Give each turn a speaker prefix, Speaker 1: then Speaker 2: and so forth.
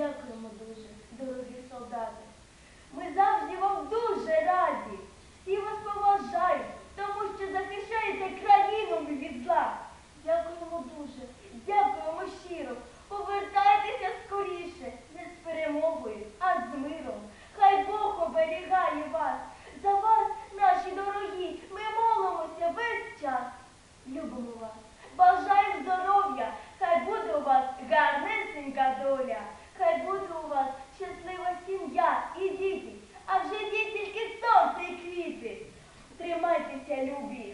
Speaker 1: Дякуємо дуже, дорогі солдати. Ми завжди вам дуже раді. Всі вас поважають, тому що захищаєте країну від зла. Дякуємо дуже, дякуємо щиро. Повертайтеся скоріше, не з перемогою, а з миром. Хай Бог оберігає вас. За вас, наші дорогі, ми молимося весь час. Любимо вас. ಕೆಲವು ಬಿ